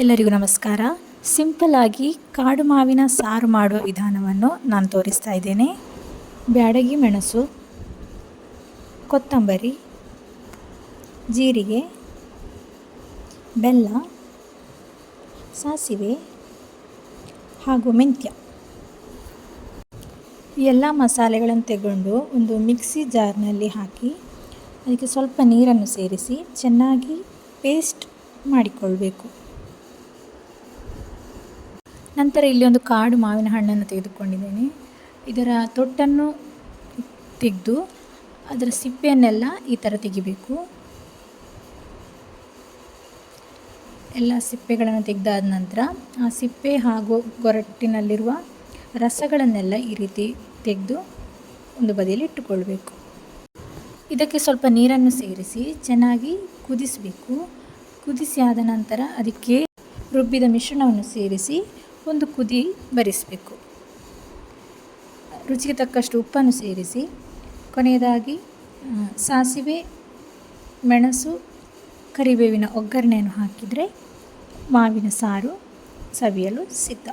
ಎಲ್ಲರಿಗೂ ನಮಸ್ಕಾರ. ಸಿಂಪಲ್ ಆಗಿ ಕಾಡು ಮಾವಿನ ಸಾರು ಮಾಡುವ ವಿಧಾನವನ್ನು ನಾನು ತೋರಿಸ್ತಾ ಇದ್ದೇನೆ. ಬ್ಯಾಡಗಿ ಮೆಣಸು, ಕೊತ್ತಂಬರಿ, ಜೀರಿಗೆ, ಬೆಲ್ಲ, ಸಾಸಿವೆ ಹಾಗೂ ಮೆಂತ್ಯ. ಎಲ್ಲ ಮಸಾಲೆಗಳನ್ನು ತಗೊಂಡು ಒಂದು ಮಿಕ್ಸಿ ಜಾರ್ನಲ್ಲಿ ಹಾಕಿ ಅದಕ್ಕೆ ಸ್ವಲ್ಪ ನೀರನ್ನು ಸೇರಿಸಿ ಚೆನ್ನಾಗಿ ಪೇಸ್ಟ್ ಮಾಡಿಕೊಳ್ಬೇಕು. ನಂತರ ಇಲ್ಲಿ ಒಂದು ಕಾಡು ಮಾವಿನ ಹಣ್ಣನ್ನು ತೆಗೆದುಕೊಂಡಿದ್ದೇನೆ. ಇದರ ತೊಟ್ಟನ್ನು ತೆಗೆದು ಅದರ ಸಿಪ್ಪೆಯನ್ನೆಲ್ಲ ಈ ಥರ ತೆಗಿಬೇಕು. ಎಲ್ಲ ಸಿಪ್ಪೆಗಳನ್ನು ತೆಗೆದಾದ ನಂತರ ಆ ಸಿಪ್ಪೆ ಹಾಗೂ ಗೊರಟ್ಟಿನಲ್ಲಿರುವ ರಸಗಳನ್ನೆಲ್ಲ ಈ ರೀತಿ ತೆಗೆದು ಒಂದು ಬದಿಯಲ್ಲಿ ಇಟ್ಟುಕೊಳ್ಬೇಕು. ಇದಕ್ಕೆ ಸ್ವಲ್ಪ ನೀರನ್ನು ಸೇರಿಸಿ ಚೆನ್ನಾಗಿ ಕುದಿಸಬೇಕು. ಕುದಿಸಿ ಆದ ನಂತರ ಅದಕ್ಕೆ ರುಬ್ಬಿದ ಮಿಶ್ರಣವನ್ನು ಸೇರಿಸಿ ಒಂದು ಕುದಿ ಬರಿಸಬೇಕು. ರುಚಿಗೆ ತಕ್ಕಷ್ಟು ಉಪ್ಪನ್ನು ಸೇರಿಸಿ. ಕೊನೆಯದಾಗಿ ಸಾಸಿವೆ, ಮೆಣಸು, ಕರಿಬೇವಿನ ಒಗ್ಗರಣೆಯನ್ನು ಹಾಕಿದರೆ ಮಾವಿನ ಸಾರು ಸವಿಯಲು ಸಿದ್ಧ.